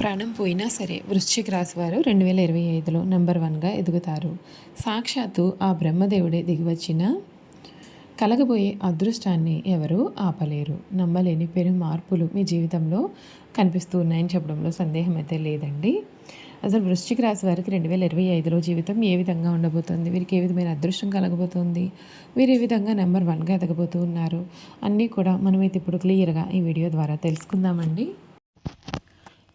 ప్రాణం పోయినా సరే వృశ్చిక రాశి వారు రెండు వేల ఇరవై ఐదులో నెంబర్ వన్గా ఎదుగుతారు. సాక్షాత్తు ఆ బ్రహ్మదేవుడే దిగివచ్చిన కలగబోయే అదృష్టాన్ని ఎవరూ ఆపలేరు. నమ్మలేని పెను మార్పులు మీ జీవితంలో కనిపిస్తూ ఉన్నాయని చెప్పడంలో సందేహం అయితే లేదండి. అసలు వృశ్చిక రాశి వారికి రెండు వేల ఇరవై ఐదులో జీవితం ఏ విధంగా ఉండబోతోంది? వీరికి ఏ విధమైన అదృష్టం కలగబోతోంది? వీరు ఏ విధంగా నెంబర్ వన్గా ఎదగబోతూ ఉన్నారు? అన్నీ కూడా మనమైతే ఇప్పుడు క్లియర్గా ఈ వీడియో ద్వారా తెలుసుకుందామండి.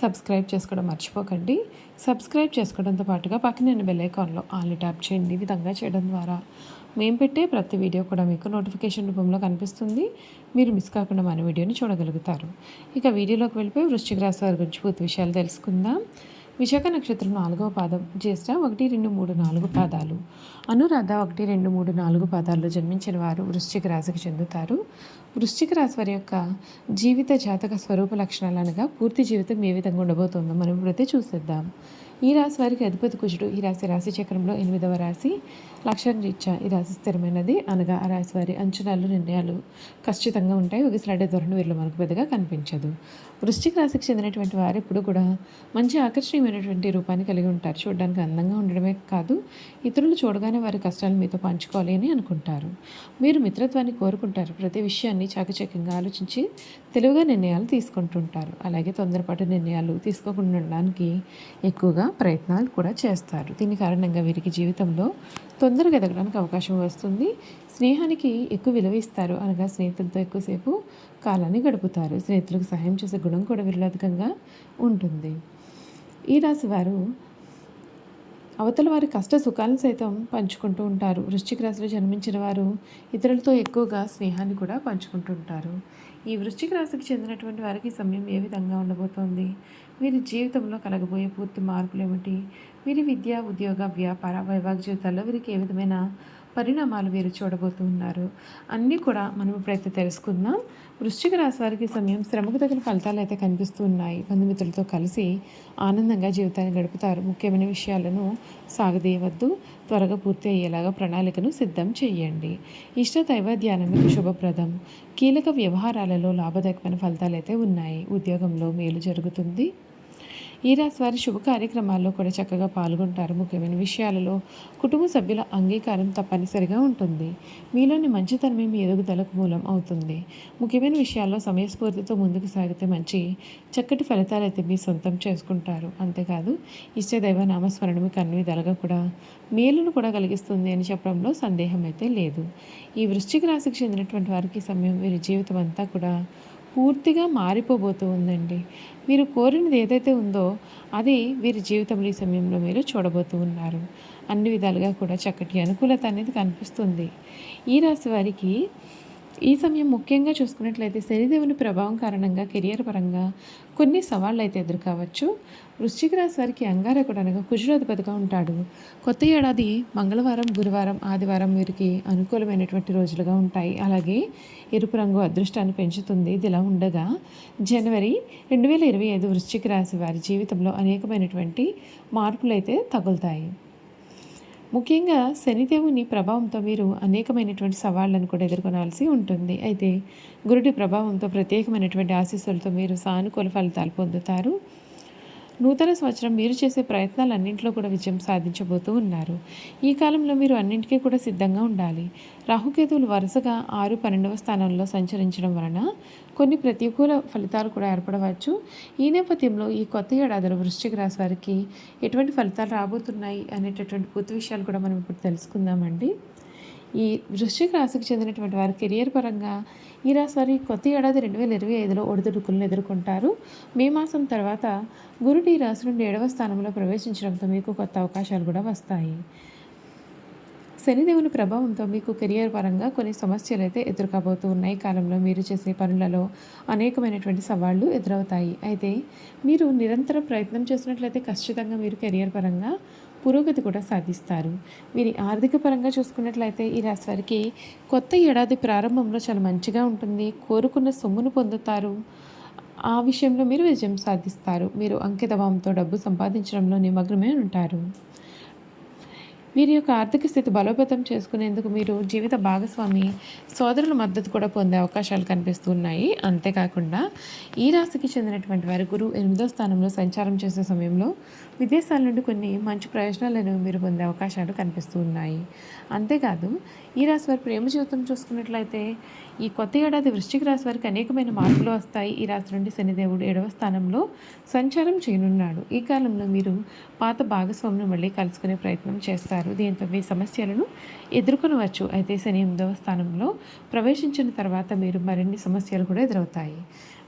సబ్స్క్రైబ్ చేసుకోవడం మర్చిపోకండి. సబ్స్క్రైబ్ చేసుకోవడంతో పాటుగా పక్కన బెల్ ఐకాన్లో ఆల్ ట్యాప్ చేయండి. ఈ విధంగా చేయడం ద్వారా మేము పెట్టే ప్రతి వీడియో కూడా మీకు నోటిఫికేషన్ రూపంలో కనిపిస్తుంది. మీరు మిస్ కాకుండా మన వీడియోని చూడగలుగుతారు. ఇక వీడియోలోకి వెళ్ళిపోయి వృశ్చిక రాశి వారి గురించి పూర్తి విషయాలు తెలుసుకుందాం. విశాఖ నక్షత్రం నాలుగవ పాదం జ్యేష్ఠ ఒకటి రెండు మూడు నాలుగు పాదాలు. అనురాధ ఒకటి రెండు మూడు నాలుగు పాదాల్లో జన్మించిన వారు వృశ్చిక రాశికి చెందుతారు. వృశ్చిక రాశి వారి యొక్క జీవిత జాతక స్వరూప లక్షణాలు అనగా పూర్తి జీవితం ఏ విధంగా ఉండబోతుందో మనం ఇప్పుడైతే చూసేద్దాం. ఈ రాశి వారికి అధిపతి కుజుడు ఈ రాశి రాశి చక్రంలో ఎనిమిదవ రాశి. లక్షణ రీత్యా ఈ రాశి స్థిరమైనది. అనగా ఆ రాశి వారి అంచనాలు నిర్ణయాలు ఖచ్చితంగా ఉంటాయి. ఒకసారి ధోరణి వీళ్ళు మనకు పెద్దగా కనిపించదు. వృశ్చిక రాశికి చెందినటువంటి వారు ఎప్పుడు కూడా మంచి ఆకర్షణీయమైనటువంటి రూపాన్ని కలిగి ఉంటారు. చూడడానికి అందంగా ఉండడమే కాదు ఇతరులు చూడగానే వారి కష్టాలు మీతో పంచుకోవాలి అని అనుకుంటారు. మీరు మిత్రత్వాన్ని కోరుకుంటారు. ప్రతి విషయాన్ని చాకచక్యంగా ఆలోచించి తెలివిగా నిర్ణయాలు తీసుకుంటుంటారు. అలాగే తొందరపాటు నిర్ణయాలు తీసుకోకుండా ఉండడానికి ఎక్కువగా ప్రయత్నాలు కూడా చేస్తారు. దీని కారణంగా వీరికి జీవితంలో తొందరగా ఎదగడానికి అవకాశం వస్తుంది. స్నేహానికి ఎక్కువ విలువ ఇస్తారు అనగా స్నేహితులతో ఎక్కువసేపు కాలాన్ని గడుపుతారు. స్నేహితులకు సహాయం చేసే గుణం కూడా వీరిలో అధికంగా ఉంటుంది. ఈ రాశి వారు అవతల వారి కష్ట సుఖాలను సైతం పంచుకుంటూ ఉంటారు. వృశ్చిక రాశిలో జన్మించిన వారు ఇతరులతో ఎక్కువగా స్నేహాన్ని కూడా పంచుకుంటూ ఉంటారు. ఈ వృశ్చిక రాశికి చెందినటువంటి వారికి సమయం ఏ విధంగా ఉండబోతోంది? వీరి జీవితంలో కలగబోయే పూర్తి మార్పులు ఏమిటి? వీరి విద్య ఉద్యోగ వ్యాపార వైవాహిక జీవితాల్లో వీరికి ఏ విధమైన పరిణామాలు వీరు చూడబోతున్నారు. అన్నీ కూడా మనం ఇప్పుడైతే తెలుసుకుందాం. వృశ్చిక రాశి వారికి సమయం శ్రమకు తగిన ఫలితాలు అయితే కనిపిస్తూ ఉన్నాయి బంధుమిత్రులతో కలిసి ఆనందంగా జీవితాన్ని గడుపుతారు. ముఖ్యమైన విషయాలను సాగదీయవద్దు. త్వరగా పూర్తి అయ్యేలాగా ప్రణాళికను సిద్ధం చేయండి. ఇష్ట దైవ ధ్యానం శుభప్రదం. కీలక వ్యవహారాలలో లాభదాయకమైన ఫలితాలు అయితే ఉన్నాయి. ఉద్యోగంలో మేలు జరుగుతుంది. ఈ రాశి వారి శుభ కార్యక్రమాల్లో కూడా చక్కగా పాల్గొంటారు. ముఖ్యమైన విషయాలలో కుటుంబ సభ్యుల అంగీకారం తప్పనిసరిగా ఉంటుంది. మీలోని మంచితనమే మీ ఎదుగుదలకు మూలం అవుతుంది. ముఖ్యమైన విషయాల్లో సమయస్ఫూర్తితో ముందుకు సాగితే మంచి చక్కటి ఫలితాలు అయితే మీ సొంతం చేసుకుంటారు. అంతేకాదు ఇష్టదైవ నామస్మరణ మీకు అన్ని విధాలుగా కూడా మేలును కూడా కలిగిస్తుంది అని చెప్పడంలో సందేహం అయితే లేదు. ఈ వృశ్చిక రాశికి చెందినటువంటి వారికి సమయం వీరి జీవితం అంతా కూడా పూర్తిగా మారిపోబోతూ ఉందండి. మీరు కోరినది ఏదైతే ఉందో అది వీరి జీవితంలో ఈ సమయంలో మీరు చూడబోతూ ఉన్నారు. అన్ని విధాలుగా కూడా చక్కటి అనుకూలత అనేది కనిపిస్తుంది. ఈ రాశి వారికి ఈ సమయం ముఖ్యంగా చూసుకున్నట్లయితే శనిదేవుని ప్రభావం కారణంగా కెరియర్ పరంగా కొన్ని సవాళ్ళు అయితే ఎదుర్కోవచ్చు. వృశ్చిక రాశి వారికి అంగారకుడు అనగా కుజురాధిపతిగా ఉంటాడు. కొత్త ఏడాది మంగళవారం గురువారం ఆదివారం వీరికి అనుకూలమైనటువంటి రోజులుగా ఉంటాయి. అలాగే ఎరుపు రంగు అదృష్టాన్ని పెంచుతుంది. ఇది ఇలా ఉండగా జనవరి రెండు వేల ఇరవై ఐదు వృశ్చిక రాశి వారి జీవితంలో అనేకమైనటువంటి మార్పులు అయితే తగులుతాయి. ముఖ్యంగా శనిదేవుని ప్రభావంతో మీరు అనేకమైనటువంటి సవాళ్ళను కూడా ఎదుర్కొనాల్సి ఉంటుంది. అయితే గురుడి ప్రభావంతో ప్రత్యేకమైనటువంటి ఆశీస్సులతో మీరు సానుకూల ఫలితాలు పొందుతారు. నూతన సంవత్సరం మీరు చేసే ప్రయత్నాలన్నింటిలో కూడా విజయం సాధించబోతూ ఉన్నారు. ఈ కాలంలో మీరు అన్నింటికీ కూడా సిద్ధంగా ఉండాలి. రాహుకేతువులు వరుసగా ఆరు పన్నెండవ స్థానంలో సంచరించడం వలన కొన్ని ప్రతికూల ఫలితాలు కూడా ఏర్పడవచ్చు. ఈ నేపథ్యంలో ఈ కొత్త ఏడాదిలో వృశ్చిక రాశి వారికి ఎటువంటి ఫలితాలు రాబోతున్నాయి అనేటటువంటి పూర్తి విషయాలు కూడా మనం ఇప్పుడు తెలుసుకుందామండి. ఈ వృశ్చిక రాశికి చెందినటువంటి వారు కెరియర్ పరంగా ఈ రాశి వారి కొత్త ఏడాది రెండు వేల ఇరవై ఐదులో ఒడిదుడుకులను ఎదుర్కొంటారు. మే మాసం తర్వాత గురుడు ఈ రాశి నుండి ఏడవ స్థానంలో ప్రవేశించడంతో మీకు కొత్త అవకాశాలు కూడా వస్తాయి. శనిదేవుని ప్రభావంతో మీకు కెరియర్ పరంగా కొన్ని సమస్యలు అయితే ఎదుర్కోబోతూ ఉన్నాయి. కాలంలో మీరు చేసే పనులలో అనేకమైనటువంటి సవాళ్ళు ఎదురవుతాయి. అయితే మీరు నిరంతరం ప్రయత్నం చేసినట్లయితే ఖచ్చితంగా మీరు కెరియర్ పరంగా పురోగతి కూడా సాధిస్తారు. వీరి ఆర్థిక పరంగా చూసుకున్నట్లయితే ఈ రాశివారికి కొత్త ఏడాది ప్రారంభంలో చాలా మంచిగా ఉంటుంది. కోరుకున్న సొమ్మును పొందుతారు. ఆ విషయంలో మీరు విజయం సాధిస్తారు. మీరు అంకితభావంతో డబ్బు సంపాదించడంలో నిమగ్నమై ఉంటారు. వీరి యొక్క ఆర్థిక స్థితి బలోపేతం చేసుకునేందుకు మీరు జీవిత భాగస్వామి సోదరుల మద్దతు కూడా పొందే అవకాశాలు కనిపిస్తున్నాయి. అంతేకాకుండా ఈ రాశికి చెందినటువంటి వారి గురువు ఎనిమిదో స్థానంలో సంచారం చేసే సమయంలో విదేశాల నుండి కొన్ని మంచి ప్రయోజనాలను మీరు పొందే అవకాశాలు కనిపిస్తూ ఉన్నాయి అంతేకాదు ఈ రాశి వారి ప్రేమ జీవితం చూసుకున్నట్లయితే ఈ కొత్త ఏడాది వృశ్చిక రాశి వారికి అనేకమైన మార్పులు వస్తాయి. ఈ రాశి నుండి శనిదేవుడు ఏడవ స్థానంలో సంచారం చేయనున్నాడు. ఈ కాలంలో మీరు పాత భాగస్వామిని మళ్ళీ కలుసుకునే ప్రయత్నం చేస్తారు. దీంతో మీ సమస్యలను ఎదుర్కొనవచ్చు. అయితే శని ఎనిమిదవ స్థానంలో ప్రవేశించిన తర్వాత మీరు మరిన్ని సమస్యలు కూడా ఎదురవుతాయి.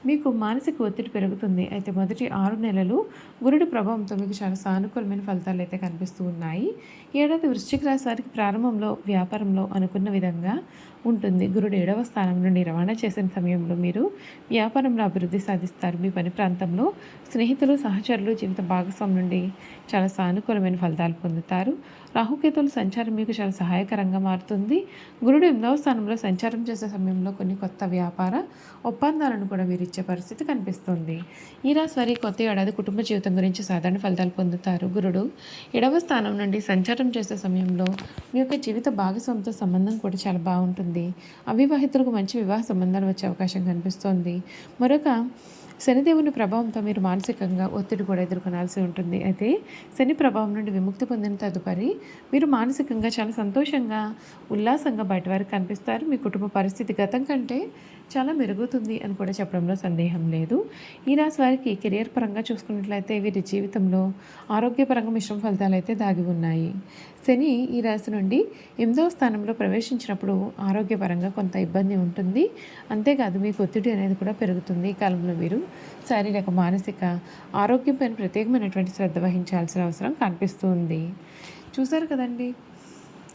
మీకు మానసిక ఒత్తిడి పెరుగుతుంది. అయితే మొదటి ఆరు నెలలు గురుడి ప్రభావంతో మీకు చాలా సానుకూలమైన ఫలితాలు అయితే కనిపిస్తూ ఉన్నాయి. ఏడాది వృశ్చిక రాశి వారికి ప్రారంభంలో వ్యాపారంలో అనుకున్న విధంగా ఉంటుంది. గురుడు ఏడవ స్థానం నుండి రవాణా చేసిన సమయంలో మీరు వ్యాపారంలో అభివృద్ధి సాధిస్తారు. మీ పని ప్రాంతంలో స్నేహితులు సహచరులు జీవిత భాగస్వామి నుండి చాలా సానుకూలమైన ఫలితాలు పొందుతారు. రాహుకేతుల సంచారం మీకు చాలా సహాయకరంగా మారుతుంది. గురుడు ఎనిమిదవ స్థానంలో సంచారం చేసే సమయంలో కొన్ని కొత్త వ్యాపార ఒప్పందాలను కూడా వీరిచ్చే పరిస్థితి కనిపిస్తుంది. ఈ రాశి వారి కొత్త ఏడాది కుటుంబ జీవితం గురించి సాధారణ ఫలితాలు పొందుతారు. గురుడు ఎడవ స్థానం నుండి సంచారం చేసే సమయంలో మీ యొక్క జీవిత భాగస్వామితో సంబంధం కూడా చాలా బాగుంటుంది. అవివాహితులకు మంచి వివాహ సంబంధాలు వచ్చే అవకాశం కనిపిస్తోంది. మరొక శనిదేవుని ప్రభావంతో మీరు మానసికంగా ఒత్తిడి కూడా ఎదుర్కొనాల్సి ఉంటుంది. అయితే శని ప్రభావం నుండి విముక్తి పొందిన తదుపరి మీరు మానసికంగా చాలా సంతోషంగా ఉల్లాసంగా బయట వారికి కనిపిస్తారు. మీ కుటుంబ పరిస్థితి గతం కంటే చాలా మెరుగుతుంది అని కూడా చెప్పడంలో సందేహం లేదు. ఈ రాశి వారికి కెరియర్ పరంగా చూసుకున్నట్లయితే వీరి జీవితంలో ఆరోగ్యపరంగా మిశ్రమ ఫలితాలు అయితే దాగి ఉన్నాయి. శని ఈ రాశి నుండి ఎనిమిదవ స్థానంలో ప్రవేశించినప్పుడు ఆరోగ్యపరంగా కొంత ఇబ్బంది ఉంటుంది. అంతేకాదు మీకు ఒత్తిడి అనేది కూడా పెరుగుతుంది. ఈ కాలంలో మీరు శారీరక మానసిక ఆరోగ్యంపైన ప్రత్యేకమైనటువంటి శ్రద్ధ వహించాల్సిన అవసరం కనిపిస్తుంది. చూసారు కదండి?